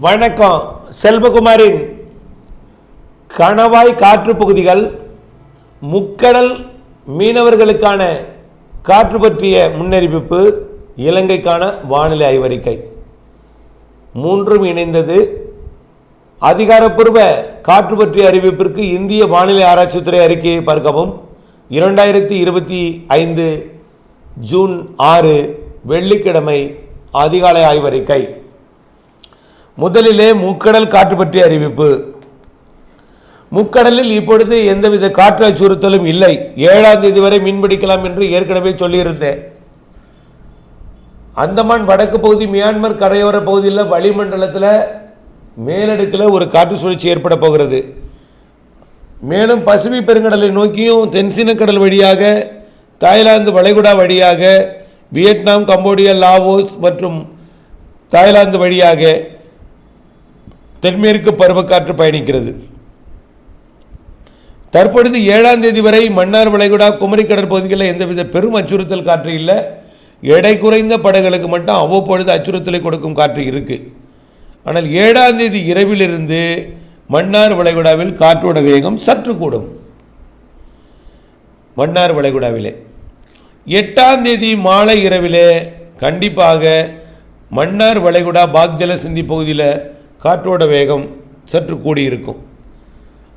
வணக்கம் செல்வகுமாரின் கணவாய் காற்று பகுதிகள் முக்கடல் மீனவர்களுக்கான காற்று பற்றிய முன்னறிவிப்பு இலங்கைக்கான வானிலை ஆய்வறிக்கை. மூன்றும் இணைந்தது. அதிகாரப்பூர்வ காற்று பற்றிய அறிவிப்பிற்கு இந்திய வானிலை ஆராய்ச்சித்துறை அறிக்கையை பார்க்கவும். இரண்டாயிரத்தி இருபத்தி ஐந்து ஜூன் ஆறு வெள்ளிக்கிழமை அதிகாலை ஆய்வறிக்கை. முதலிலே முக்கடல் காற்று பற்றிய அறிவிப்பு. முக்கடலில் இப்பொழுது எந்தவித காற்று அச்சுறுத்தலும் இல்லை. ஏழாம் தேதி வரை மீன்பிடிக்கலாம் என்று ஏற்கனவே சொல்லியிருந்தேன். அந்தமான் வடக்கு பகுதி மியான்மர் கரையோர பகுதியில் வளிமண்டலத்தில் மேலடுக்கில் ஒரு காற்று சுழற்சி ஏற்பட போகிறது. மேலும் பசிபிக் பெருங்கடலை நோக்கியும் தென்சீன கடல் வழியாக தாய்லாந்து வளைகுடா வழியாக வியட்நாம் கம்போடியா லாவோஸ் மற்றும் தாய்லாந்து வழியாக தென்மேற்கு பருவக்காற்று பயணிக்கிறது. தற்பொழுது ஏழாம் தேதி வரை மன்னார் வளைகுடா குமரி கடற்பகுதிகளில் எந்தவித பெரும் அச்சுறுத்தல் காற்று இல்லை. எடை குறைந்த படகுகளுக்கு மட்டும் அவ்வப்பொழுது அச்சுறுத்தலை கொடுக்கும் காற்று இருக்குது ஆனால் ஏழாம் தேதி இரவிலிருந்து மன்னார் வளைகுடாவில் காற்றோட வேகம் சற்று கூடும். மன்னார் வளைகுடாவிலே. எட்டாம் தேதி மாலை இரவிலே கண்டிப்பாக மன்னார் வளைகுடா பாக்ஜல சிந்தி பகுதியில் காற்றோட வேகம் சற்று கூடியிருக்கும்.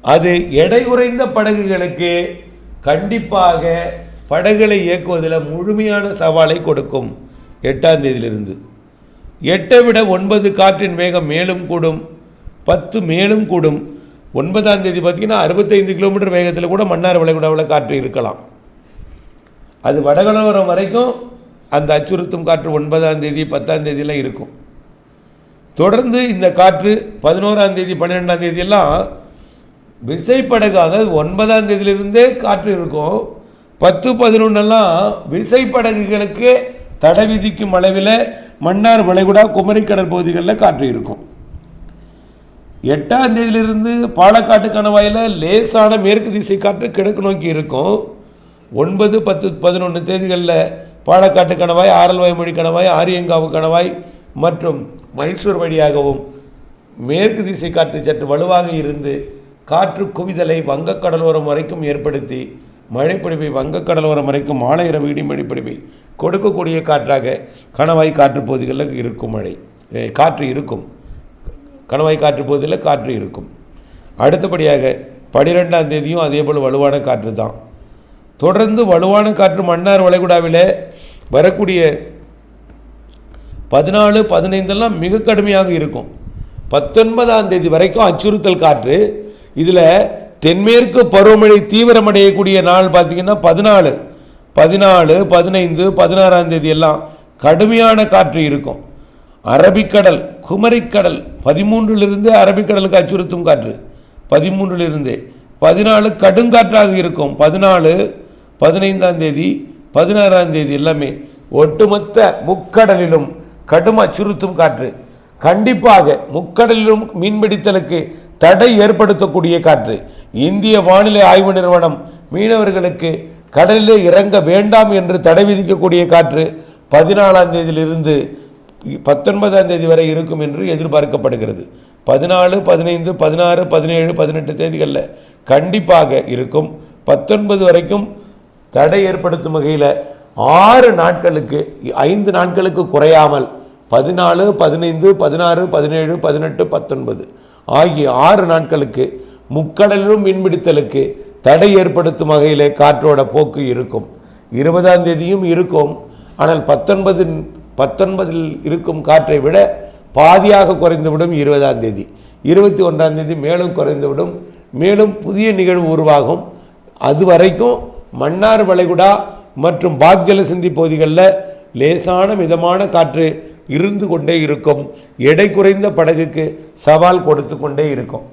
அது எடை குறைந்த படகுகளுக்கு கண்டிப்பாக படகுகளை இயக்குவதில் முழுமையான சவாலை கொடுக்கும். எட்டாம் தேதியிலிருந்து. எட்டை விட ஒன்பது காற்றின் வேகம் மேலும் கூடும். பத்து மேலும் கூடும். ஒன்பதாம் தேதி பார்த்தீங்கன்னா அறுபத்தைந்து கிலோமீட்டர் வேகத்தில் கூட மன்னார் வளைகுடாவில் காற்று இருக்கலாம். அது வடகடலோரம் வரைக்கும் அந்த அச்சுறுத்தும் காற்று ஒன்பதாம் தேதி பத்தாம் தேதியெலாம் இருக்கும். தொடர்ந்து இந்த காற்று பதினோராம் தேதி பன்னிரெண்டாம் தேதியெல்லாம் விசைப்படகு அதாவது ஒன்பதாம் தேதியிலிருந்தே காற்று இருக்கும். பத்து பதினொன்றெல்லாம் விசைப்படகுகளுக்கு தடை விதிக்கும் அளவில் மன்னார் வளைகுடா குமரி கடற்பகுதிகளில் காற்று இருக்கும். எட்டாம் தேதியிலிருந்து பாலக்காட்டு கணவாயில் லேசான மேற்கு திசை காற்று கிழக்கு நோக்கி இருக்கும். ஒன்பது பத்து பதினொன்று தேதிகளில் பாலக்காட்டு கணவாய் ஆரல்வாய்மொழி கணவாய் ஆரியங்காவு கணவாய் மற்றும் மைசூர் வழியாகவும் மேற்கு திசை காற்று சற்று வலுவாக இருந்து காற்று குவிதலை வங்கக்கடலோரம் வரைக்கும் ஏற்படுத்தி மழைப்பிடிப்பை வங்கக்கடலோரம் வரைக்கும் மாலை இரவு இடிமழைப்பிடிப்பை கொடுக்கக்கூடிய காற்றாக கணவாய் காற்று பகுதிகளில் இருக்கும் மழை. காற்று இருக்கும். கணவாய் காற்று பகுதியில் காற்று இருக்கும். அடுத்தபடியாக பனிரெண்டாம் தேதியும் அதே போல் வலுவான காற்று தான். தொடர்ந்து வலுவான காற்று மன்னார் வளைகுடாவில் வரக்கூடிய பதினாலு பதினைந்தெல்லாம் மிக கடுமையாக இருக்கும். பத்தொன்பதாம் தேதி வரைக்கும் அச்சுறுத்தல் காற்று. இதில் தென்மேற்கு பருவமழை தீவிரமடையக்கூடிய நாள் பார்த்திங்கன்னா பதினாலு. பதினாலு பதினைந்து பதினாறாம் தேதி எல்லாம் கடுமையான காற்று இருக்கும். அரபிக்கடல் குமரிக்கடல் பதிமூன்றிலிருந்து அரபிக்கடலுக்கு அச்சுறுத்தும் காற்று. பதிமூன்றிலிருந்து. பதினாலு கடுங்காற்றாக இருக்கும். பதினாலு பதினைந்தாம் தேதி பதினாறாம் தேதி எல்லாமே ஒட்டுமொத்த முக்கடலிலும் கடும் அச்சுறுத்தும் காற்று. கண்டிப்பாக முக்கடலிலும் மீன்பிடித்தலுக்கு தடை ஏற்படுத்தக்கூடிய காற்று. இந்திய வானிலை ஆய்வு நிறுவனம் மீனவர்களுக்கு கடலிலே இறங்க வேண்டாம் என்று தடை விதிக்கக்கூடிய காற்று பதினாலாம் தேதியிலிருந்து பத்தொன்பதாம் தேதி வரை இருக்கும் என்று எதிர்பார்க்கப்படுகிறது. பதினாலு பதினைந்து பதினாறு பதினேழு பதினெட்டு தேதிகளில் கண்டிப்பாக இருக்கும். பத்தொன்பது வரைக்கும் தடை ஏற்படுத்தும் வகையில் ஆறு நாட்களுக்கு ஐந்து நாட்களுக்கு குறையாமல் பதினாலு பதினைந்து பதினாறு பதினேழு பதினெட்டு பத்தொன்பது. ஆகிய ஆறு நாட்களுக்கு முக்கடலிலும் மீன்பிடித்தலுக்கு தடை ஏற்படுத்தும் வகையிலே காற்றோட போக்கு இருக்கும். இருபதாம் தேதியும் இருக்கும். ஆனால் பத்தொன்பது பத்தொன்பதில் இருக்கும் காற்றை விட பாதியாக குறைந்துவிடும் இருபதாம் தேதி. இருபத்தி ஒன்றாம் தேதி மேலும் குறைந்துவிடும். மேலும் புதிய நிகழ்வு உருவாகும். அது வரைக்கும் மன்னார் வளைகுடா மற்றும் பாக்ஜல சிந்தி பகுதிகளில் லேசான மிதமான காற்று இருந்து கொண்டே இருக்கும். எடை குறைந்த படகுக்கு சவால் கொடுத்து கொண்டே இருக்கும்.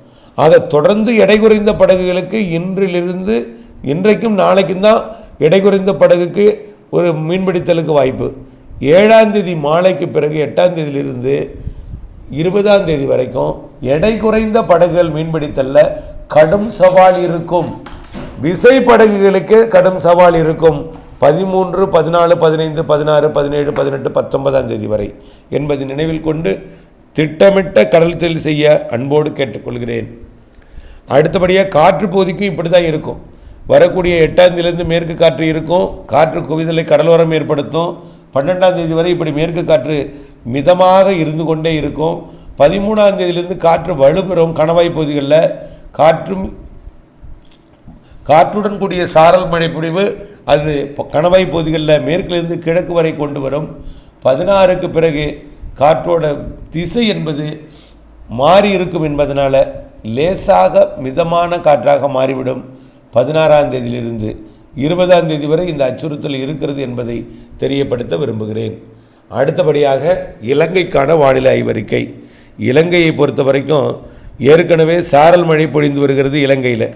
அதை தொடர்ந்து எடை குறைந்த படகுகளுக்கு இன்றிலிருந்து இன்றைக்கும் நாளைக்கும் தான் எடை குறைந்த படகுக்கு ஒரு மீன்பிடித்தலுக்கு வாய்ப்பு. ஏழாம் தேதி மாலைக்கு பிறகு எட்டாம் தேதியிலிருந்து இருபதாம் தேதி வரைக்கும் எடை குறைந்த படகுகள் மீன்பிடித்தல்ல கடும் சவால் இருக்கும். விசை படகுகளுக்கு கடும் சவால் இருக்கும். பதிமூன்று பதினாலு பதினைந்து பதினாறு பதினேழு பதினெட்டு பத்தொன்பதாம் தேதி வரை என்பதை நினைவில் கொண்டு திட்டமிட்ட கடல் தொழில் செய்ய அன்போடு கேட்டுக்கொள்கிறேன். அடுத்தபடியாக காற்று பகுதிக்கும் இப்படி தான் இருக்கும். வரக்கூடிய எட்டாம் தேதியிலிருந்து மேற்கு காற்று இருக்கும். காற்று குவிதலை கடலோரம் ஏற்படுத்தும். பன்னெண்டாம் தேதி வரை இப்படி மேற்கு காற்று மிதமாக இருந்து கொண்டே இருக்கும். பதிமூணாம் தேதியிலிருந்து காற்று வலுப்பெறும் கணவாய் பகுதிகளில். காற்றும் காற்றுடன் கூடிய சாரல் மழை பொழிவு அது கணவாய் பகுதிகளில் மேற்கிலிருந்து கிழக்கு வரை கொண்டு வரும். பதினாறுக்கு பிறகு காற்றோட திசை என்பது மாறி இருக்கும் என்பதனால் லேசாக மிதமான காற்றாக மாறிவிடும். பதினாறாம் தேதியிலிருந்து இருபதாம் தேதி வரை இந்த அச்சுறுத்தல் இருக்கிறது என்பதை தெரியப்படுத்த விரும்புகிறேன். அடுத்தபடியாக இலங்கைக்கான வானிலை ஆய்வறிக்கை. இலங்கையை பொறுத்த வரைக்கும் ஏற்கனவே சாரல் மழை பொழிந்து வருகிறது இலங்கையில்.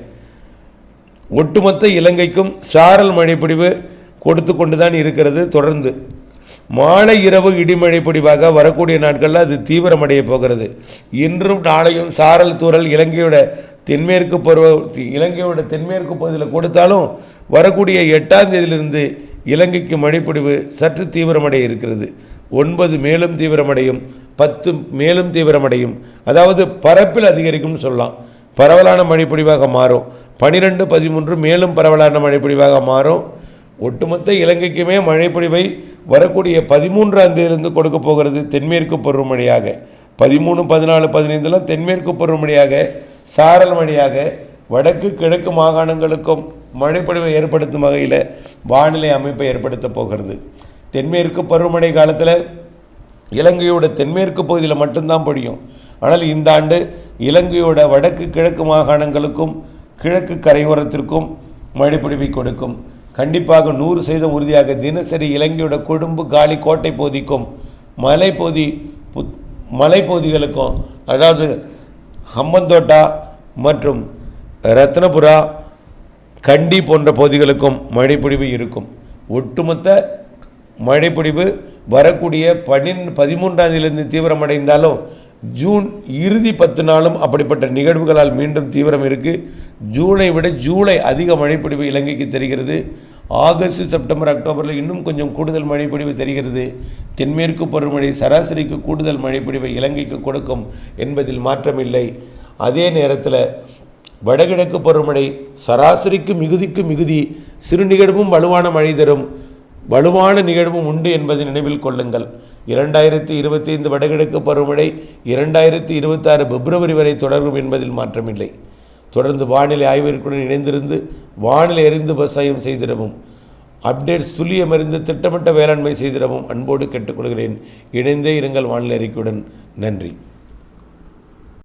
ஒட்டுமொத்த இலங்கைக்கும் சாரல் மழைப்பிடிவு கொடுத்து கொண்டு தான் இருக்கிறது. தொடர்ந்து மாலை இரவு இடிமழை பொழிவாக வரக்கூடிய நாட்களில் அது தீவிரமடைய போகிறது. இன்றும் நாளையும் சாரல் தூரல் இலங்கையோட தென்மேற்கு பருவ இலங்கையோட தென்மேற்கு பகுதியில் கொடுத்தாலும் வரக்கூடிய எட்டாம் தேதியிலிருந்து இலங்கைக்கு மழைப்பிடிவு சற்று தீவிரமடைய இருக்கிறது. ஒன்பது மேலும் தீவிரமடையும் பத்து மேலும் தீவிரமடையும். அதாவது பரப்பில் அதிகரிக்கும்னு சொல்லலாம். பரவலான மழைப்பொழிவாக மாறும். பனிரெண்டு பதிமூன்று மேலும் பரவலான மழைப்பொழிவாக மாறும். ஒட்டுமொத்த இலங்கைக்குமே மழைப்பொழிவை வரக்கூடிய பதிமூன்றாம் தேதியிலிருந்து கொடுக்க போகிறது தென்மேற்கு பருவமழையாக. பதிமூணு பதினாலு பதினைந்துலாம் தென்மேற்கு பருவமழையாக சாரல் மழையாக வடக்கு கிழக்கு மாகாணங்களுக்கும் மழைப்பொழிவை ஏற்படுத்தும் வகையில் வானிலை அமைப்பை ஏற்படுத்தப் போகிறது. தென்மேற்கு பருவமழை காலத்தில் இலங்கையோட தென்மேற்கு பகுதியில் மட்டும்தான் பொழியும். ஆனால் இந்த ஆண்டு இலங்கையோட வடக்கு கிழக்கு மாகாணங்களுக்கும் கிழக்கு கரையோரத்திற்கும் மழைப்பொழிவை கொடுக்கும். கண்டிப்பாக நூறு சதவீதம் உறுதியாக தினசரி இலங்கையோட கொழும்பு காலி கோட்டை பகுதிக்கும் மலைப்பகுதி புத் மலைப்பகுதிகளுக்கும் அதாவது ஹம்பந்தோட்டா மற்றும் ரத்னபுரா கண்டி போன்ற பகுதிகளுக்கும் மழைப்பொழிவு இருக்கும். ஒட்டுமொத்த மழைப்பொழிவு வரக்கூடிய பன்னின் பதிமூன்றாம் தேதியிலிருந்து தீவிரமடைந்தாலும் ஜூன் இறுதி பத்து நாளும் அப்படிப்பட்ட நிகழ்வுகளால் மீண்டும் தீவிரம் இருக்குது ஜூனை விட ஜூலை அதிக மழைப்பொழிவு இலங்கைக்கு தெரிகிறது. ஆகஸ்ட் செப்டம்பர் அக்டோபரில் இன்னும் கொஞ்சம் கூடுதல் மழைப்பொழிவு தெரிகிறது. தென்மேற்கு பருவமழை சராசரிக்கு கூடுதல் மழைப்பொழிவை இலங்கைக்கு கொடுக்கும் என்பதில் மாற்றமில்லை. அதே நேரத்தில் வடகிழக்கு பருவமழை சராசரிக்கு மிகுதிக்கு மிகுதி சிறு நிகழ்வும் வலுவான மழை தரும். வலுவான நிகழ்வும் உண்டு என்பதை நினைவில் கொள்ளுங்கள். இரண்டாயிரத்தி இருபத்தி ஐந்து வடகிழக்கு பருவமழை இரண்டாயிரத்தி இருபத்தாறு பிப்ரவரி வரை தொடரும் என்பதில் மாற்றமில்லை. தொடர்ந்து வானிலை ஆய்விற்குடன் இணைந்திருந்து வானிலை அறிந்து விவசாயம் செய்திடவும் அப்டேட் துல்லியமறிந்து திட்டமிட்ட வேளாண்மை செய்திடவும் அன்போடு கேட்டுக்கொள்கிறேன். இணைந்தே இருங்கள் வானிலை அறிக்கையுடன். நன்றி.